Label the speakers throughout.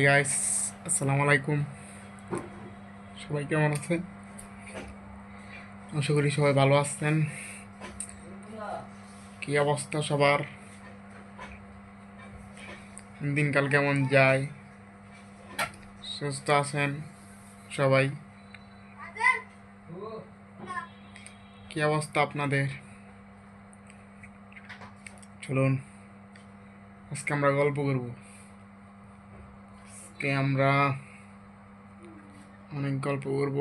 Speaker 1: Guys আলাইকুম। সবাই কেমন আশা করি সবাই ভালো আছেন। কি অবস্থা সবার? দিনকাল কেমন যায়? সুস্থ আছেন সবাই? কি অবস্থা আপনাদের? চলুন, আজকে আমরা গল্প করব। আজকে আমরা অনেক গল্প করব,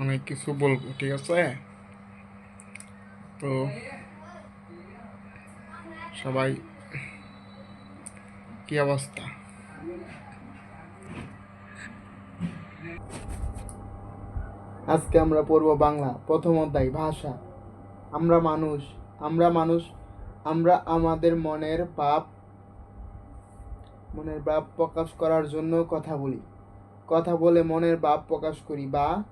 Speaker 1: অনেক কিছু বলব, ঠিক আছে? তো সবাই, কি অবস্থা? আজকে আমরা পড়ব বাংলা, প্রথম অধ্যায়, ভাষা। আমরা মানুষ আমরা মানুষ, আমরা আমাদের মনের ভাব মনের ভাব প্রকাশ করার জন্য কথা বলি। কথা বলে মনের ভাব প্রকাশ করি বা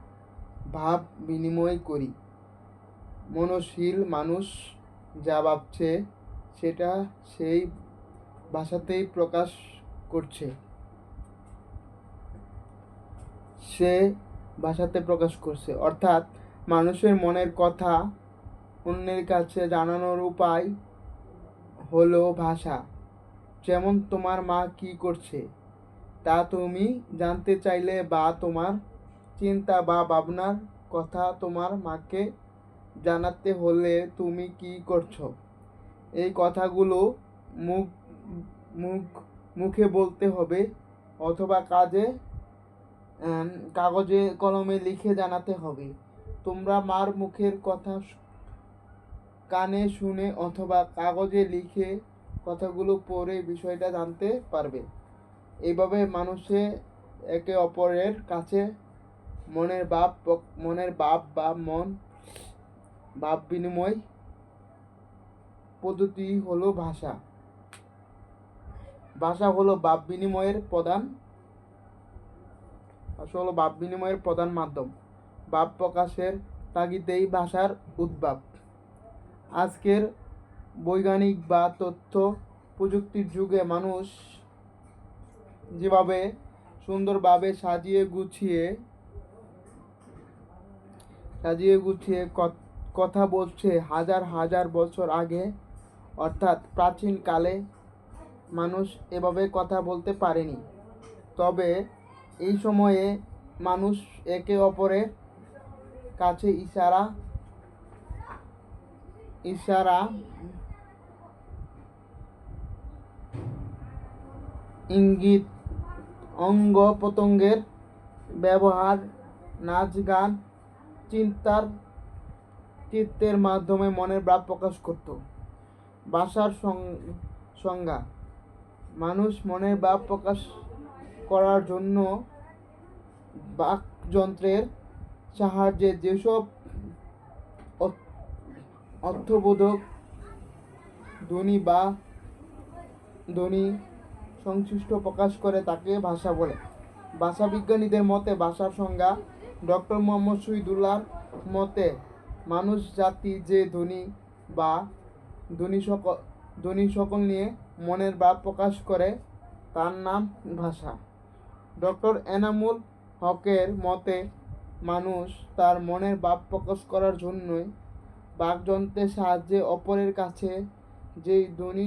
Speaker 1: ভাব বিনিময় করি। মনশীল মানুষ যা ভাবছে, সেটা সেই ভাষাতেই প্রকাশ করছে। সে ভাষাতে প্রকাশ করছে। অর্থাৎ মানুষের মনের কথা অন্যের কাছে জানানোর উপায় হলো ভাষা। যেমন তোমার মা কি করছে, তা তুমি জানতে চাইলে বা তোমার চিন্তা বা ভাবনার কথা তোমার মাকে জানাতে হলে তুমি কি করছ। এই কথাগুলো মুখ মুখ, মুখে বলতে হবে অথবা কাজে কাগজে, কলমে লিখে জানাতে হবে। তোমরা মার মুখের কথা কানে শুনে অথবা কাগজে লিখে কথাগুলো পড়ে বিষয়টা জানতে পারবে। এইভাবে মানুষে একে অপরের কাছে মনের বাপ মনের বাপ বা মন, ভাব বিনিময় পদ্ধতি হলো ভাষা। ভাষা হলো ভাব বিনিময়ের প্রধান, ভাষা হলো ভাব বিনিময়ের প্রধান মাধ্যম। ভাব প্রকাশের তাগিদেই ভাষার উদ্ভব। আজকের বৈজ্ঞানিক বা তথ্য প্রযুক্তির যুগে মানুষ যেভাবে সুন্দরভাবে সাজিয়ে গুছিয়ে সাজিয়ে গুছিয়ে কথা বলছে হাজার হাজার বছর আগে, অর্থাৎ প্রাচীনকালে মানুষ এভাবে কথা বলতে পারেনি। তবে এই সময়ে মানুষ একে অপরের কাছে ইশারা ইশারা ইঙ্গিত অঙ্গ প্রত্যঙ্গের ব্যবহার নাচ গান চিন্তার চিত্তের মাধ্যমে মনের ভাব প্রকাশ করত। ভাষার সংজ্ঞা, মানুষ মনের ভাব প্রকাশ করার জন্য বাকযন্ত্রের সাহায্যে যেসব অর্থবোধক ধ্বনি বা ধ্বনি সংশ্লিষ্ট প্রকাশ করে তাকে ভাষা বলে। ভাষাবিজ্ঞানীদের মতে, ভাষার সংজ্ঞা ডক্টর মোহাম্মদ শহীদুল্লাহর মতে, মানুষ, জাতি যে ধ্বনি বা ধ্বনি সকল ধ্বনি সকল নিয়ে মনের ভাব প্রকাশ করে, তার নাম ভাষা। ডক্টর এনামুল হকের মতে, মানুষ তার মনের ভাব প্রকাশ করার জন্যই বাকযন্ত্রের সাহায্যে অপরের কাছে যেই ধ্বনি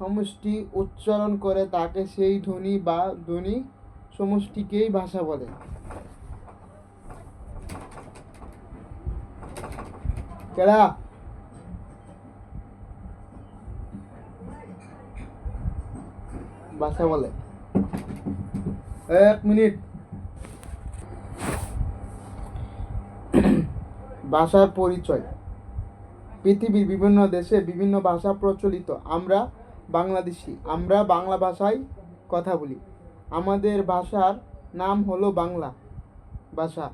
Speaker 1: সমষ্টি উচ্চারণ করে তাকে সেই ধ্বনি বা ধ্বনি সমষ্টিকেই ভাষা বলে। কেডা ভাষা বলে। এক মিনিট। ভাষার পরিচয়। পৃথিবীর বিভিন্ন দেশে বিভিন্ন ভাষা প্রচলিত। আমরা বাংলাদেশি। আমরা বাংলা ভাষায় কথা বলি। আমাদের ভাষার নাম হলো বাংলা ভাষা।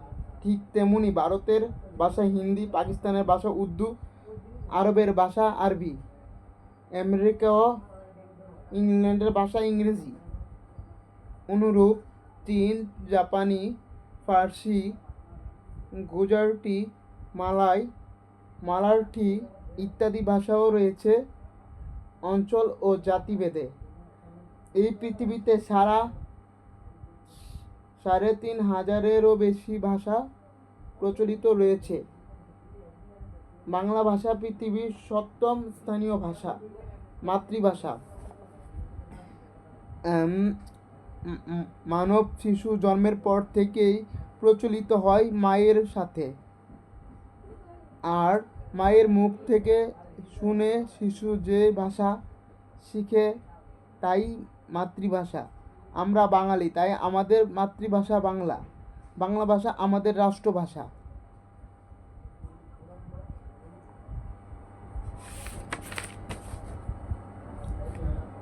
Speaker 1: ঠিক তেমনি ভারতের ভাষা হিন্দি, পাকিস্তানের ভাষা উর্দু, আরবের ভাষা আরবি, আমেরিকা ও ইংল্যান্ডের ভাষা ইংরেজি। অনুরূপ চীন জাপানি, ফার্সি, গুজরাটি, মালাই মালাঠি ইত্যাদি ভাষাও রয়েছে। অঞ্চল ও জাতিভেদে। এই পৃথিবীতে সারা সাড়ে তিন হাজারেরও বেশি ভাষা প্রচলিত রয়েছে। বাংলা ভাষা পৃথিবীর সপ্তম স্থানীয় ভাষা, মাতৃভাষা। মানব শিশু জন্মের পর থেকেই প্রচলিত হয় মায়ের সাথে। আর মায়ের মুখ থেকে শুনে শিশু যে ভাষা শিখে তাই মাতৃভাষা। আমরা বাঙালি, তাই আমাদের মাতৃভাষা বাংলা। বাংলা ভাষা আমাদের রাষ্ট্রভাষা।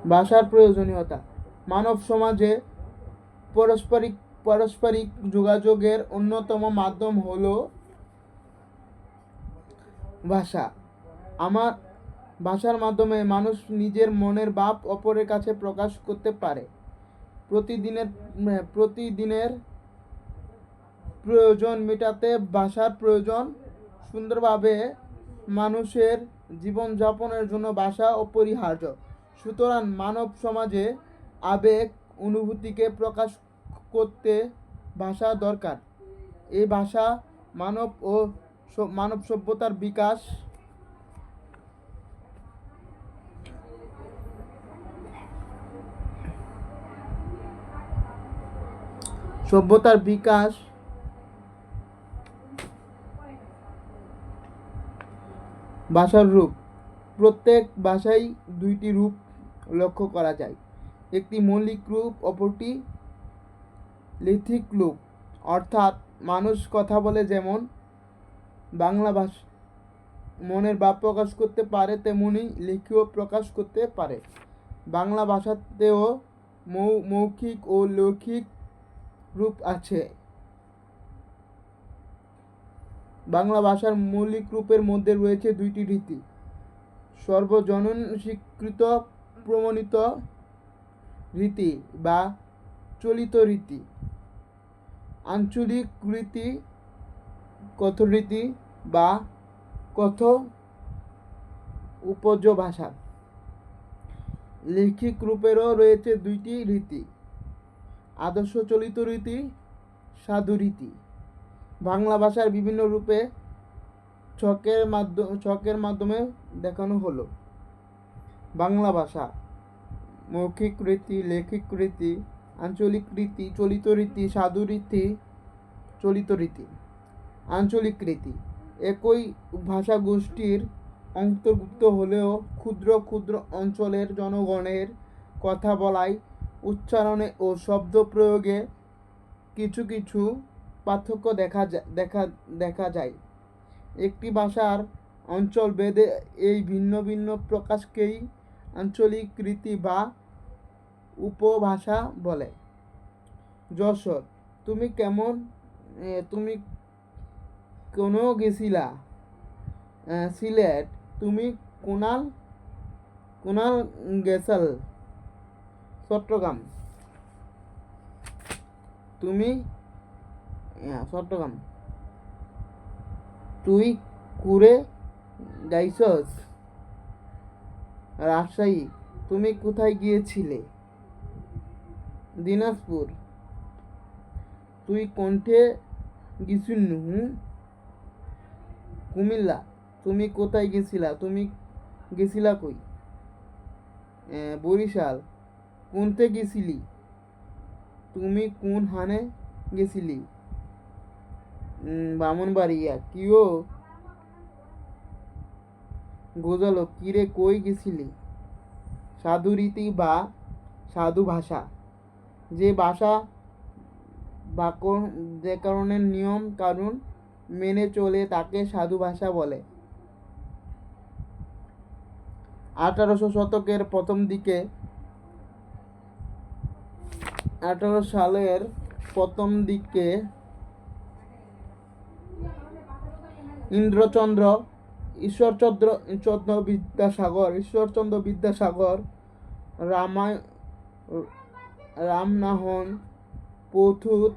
Speaker 1: ভাষার প্রয়োজনীয়তা। মানব সমাজে পারস্পরিক পারস্পরিক যোগাযোগের অন্যতম মাধ্যম হলো ভাষা। আমার ভাষার মাধ্যমে মানুষ নিজের মনের ভাব অপরের কাছে প্রকাশ করতে পারে। প্রতিদিনের প্রতিদিনের প্রয়োজন মেটাতে ভাষার প্রয়োজন। সুন্দরভাবে মানুষের জীবনযাপনের জন্য ভাষা অপরিহার্য। সুতরাং মানব সমাজে আবেগ, অনুভূতিকে প্রকাশ করতে ভাষা দরকার। এই ভাষা মানব ও মানব সভ্যতার বিকাশ সভ্যতার বিকাশ। ভাষার রূপ। প্রত্যেক ভাষাই দুইটি রূপ লক্ষ্য করা যায়। একটি মৌলিক রূপ, অপরটি লিথিক রূপ। অর্থাৎ মানুষ কথা বলে যেমন বাংলা ভাষা, মনের ভাব প্রকাশ করতে পারে, তেমনি লিখিও প্রকাশ করতে পারে। বাংলা ভাষাতেও মৌ, মৌখিক ও লৌখিক রূপ আছে। বাংলা ভাষার মৌলিক রূপের মধ্যে রয়েছে দুইটি রীতি। সর্বজনন স্বীকৃত প্রমাণিত রীতি বা চলিত রীতি। আঞ্চলিক রীতি কথরীতি বা কথ উপজ ভাষা লিখিক রূপেরও রয়েছে দুইটি রীতি। আদর্শ চলিত রীতি, সাধু রীতি। বাংলা ভাষার বিভিন্ন রূপে ছকের মাধ্যম ছকের মাধ্যমে দেখানো হলো। বাংলা ভাষা, মৌখিক রীতি, লেখিক রীতি, আঞ্চলিক রীতি, চলিত রীতি, সাধু রীতি, চলিত রীতি। আঞ্চলিক রীতি, একই ভাষা গোষ্ঠীর অন্তর্ভুক্ত হলেও ক্ষুদ্র ক্ষুদ্র অঞ্চলের জনগণের কথা বলায় উচ্চারণে ও শব্দ প্রয়োগে কিছু কিছু পার্থক্য দেখা দেখা দেখা যায়। একটি ভাষার অঞ্চল ভেদে এই ভিন্ন ভিন্ন প্রকাশকেই আঞ্চলিক রীতি বা উপভাষা বলে। যশোর, তুমি কেমন তুমি কোনো গেছিলা? সিলেট, তুমি কোনাল কোনাল গেছাল? চট্টগ্রাম। তুমি চট্টগ্রাম। তুই কুরে গাইছস রাজশাহী, তুমি কোথায় গিয়েছিলে? দিনাজপুর। তুই কণ্ঠে গেছিল কুমিল্লা, তুমি কোথায় গেছিলা তুমি গেছিলা কই? বরিশাল। কোনতে গেছিলি? তুমি কোন হানে গেছিলি? বামনবাড়িয়া। কিও গোজালো, কিরে কই গেছিলি? সাধু রীতি বা সাধু ভাষা। যে ভাষা ব্যাকরণ ব্যাকরণের নিয়ম কানুন মেনে চলে তাকে সাধু ভাষা বলে। আঠারোশো শতকের প্রথম দিকে আঠারো সালের প্রথম দিকে ইন্দ্রচন্দ্র, ঈশ্বরচন্দ্র, চন্দ্র বিদ্যাসাগর, ঈশ্বরচন্দ্র বিদ্যাসাগর, রামায়, রামনাহন পথুত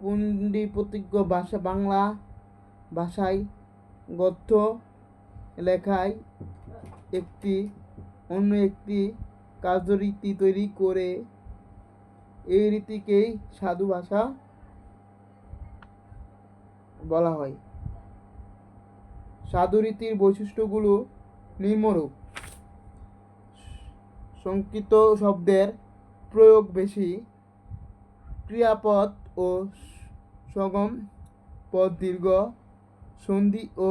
Speaker 1: পুণ্ডিপ্রতিজ্ঞ ভাষা, বাংলা ভাষায় গদ্য লেখায় একটি, অন্য একটি কার্যরীতি তৈরি করে এই রীতিকেই সাধু ভাষা বলা হয়। সাধু রীতির বৈশিষ্ট্যগুলো নিম্নরূপ। সংকিত শব্দের প্রয়োগ বেশি, ক্রিয়াপদ ও সগম পদ দীর্ঘ, সন্ধি ও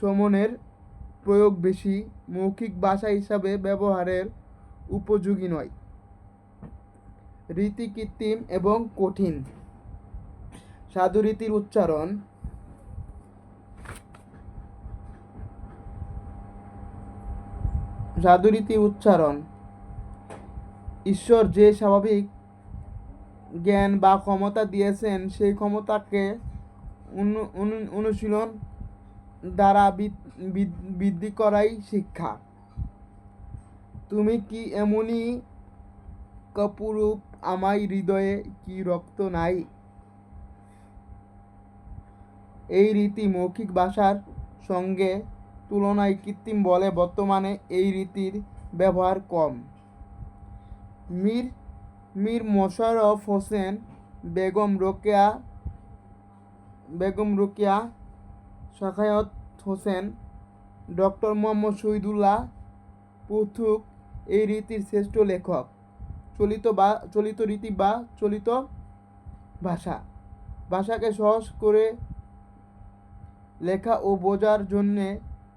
Speaker 1: সমনের প্রয়োগ বেশি, মৌখিক ভাষা হিসাবে ব্যবহারের উপযোগী নয়। রীতি কৃত্রিম এবং কঠিন। সাধুরীতির উচ্চারণ। সাধুরীতি উচ্চারণ। ঈশ্বর যে স্বাভাবিক জ্ঞান বা ক্ষমতা দিয়েছেন, সেই ক্ষমতাকে অনু- অনু- অনুশীলন দ্বারা বৃদ- বৃদ- বৃদ্ধি করাই শিক্ষা। তুমি কি এমনই কপুরূপ আমায় হৃদয়ে কি রক্ত নাই? এই রীতি মৌখিক ভাষার সঙ্গে তুলনায় কৃত্রিম বলে বর্তমানে এই রীতির ব্যবহার কম। মীর মীর মোশাররফ হোসেন, বেগম রোকেয়া বেগম রোকেয়া, শাখায়ত হোসেন, ডক্টর মোহাম্মদ শহীদুল্লাহ পুথুক এই রীতির শ্রেষ্ঠ লেখক। চলিত বা, চলিত রীতি বা চলিত ভাষা। ভাষাকে সহজ করে লেখা ও বোঝার জন্যে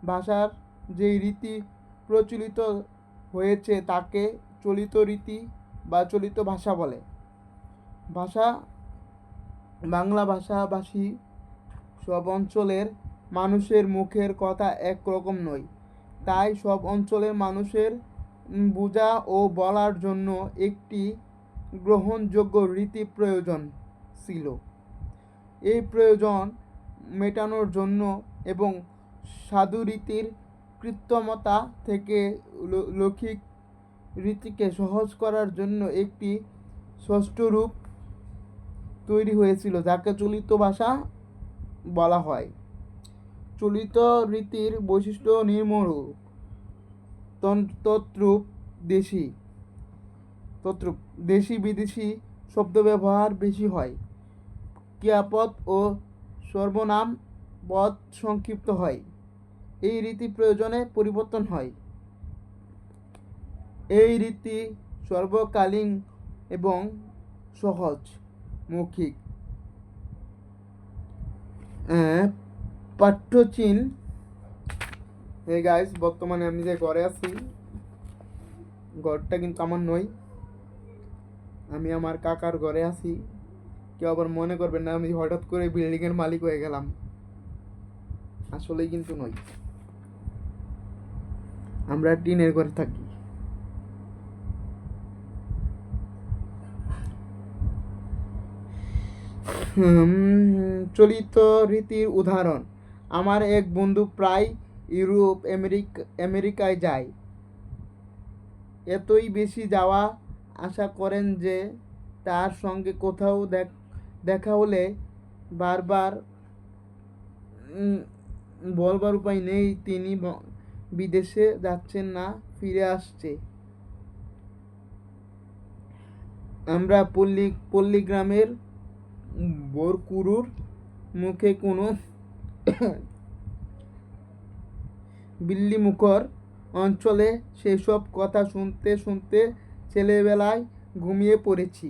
Speaker 1: ভাষার যেই রীতি প্রচলিত হয়েছে তাকে চলিত রীতি বা চলিত ভাষা বলে। ভাষা, বাংলা ভাষাভাষী সব অঞ্চলের মানুষের মুখের কথা একরকম নয়। তাই সব অঞ্চলের মানুষের বোঝা ও বলার জন্য একটি গ্রহণযোগ্য রীতি প্রয়োজন ছিল। এই প্রয়োজন মেটানোর জন্য এবং সাধু রীতির কৃত্রিমতা থেকে লৌকিক রীতিকে সহজ করার জন্য একটি ষষ্ঠ রূপ তৈরি হয়েছিল, যাকে চলিত ভাষা বলা হয়। চলিত রীতির বৈশিষ্ট্য তন- তদ্রূপ দেশি। তদ্রূপ দেশি বিদেশি শব্দ ব্যবহার বেশি হয়। ক্রিয়াপদ ও সর্বনাম পদ সংক্ষিপ্ত হয়। এই রীতি প্রয়োজনে পরিবর্তন হয়। এই রীতি সর্বকালীন এবং সহজ মৌখিক। আহ, হে গাইস বর্তমানে আমি যে ঘরে আছি, ঘরটা কিন্তু আমার নই। আমি আমার কাকার ঘরে আছি। কেউ আবার মনে করবেন না, আমি হঠাৎ করে বিল্ডিংয়ের মালিক হয়ে গেলাম। আসলেই কিন্তু নই। আমরা টিনের ঘরে থাকি। চলিত রীতির উদাহরণ। আমার এক বন্ধু প্রায় ইউরোপ, আমেরিকা, আমেরিকায় যায়। এতই বেশি যাওয়া আশা করেন যে তার সঙ্গে কোথাও দেখ- হলে বারবার বলবার উপায় নেই। তিনি বিদেশে যাচ্ছেন না, ফিরে আসছে। আমরা পল্লী পল্লী গ্রামের বোরকুরুর মুখে কোনো বিল্লিমুখর অঞ্চলে সেসব কথা শুনতে শুনতে ছেলেবেলায় ঘুমিয়ে পড়েছি।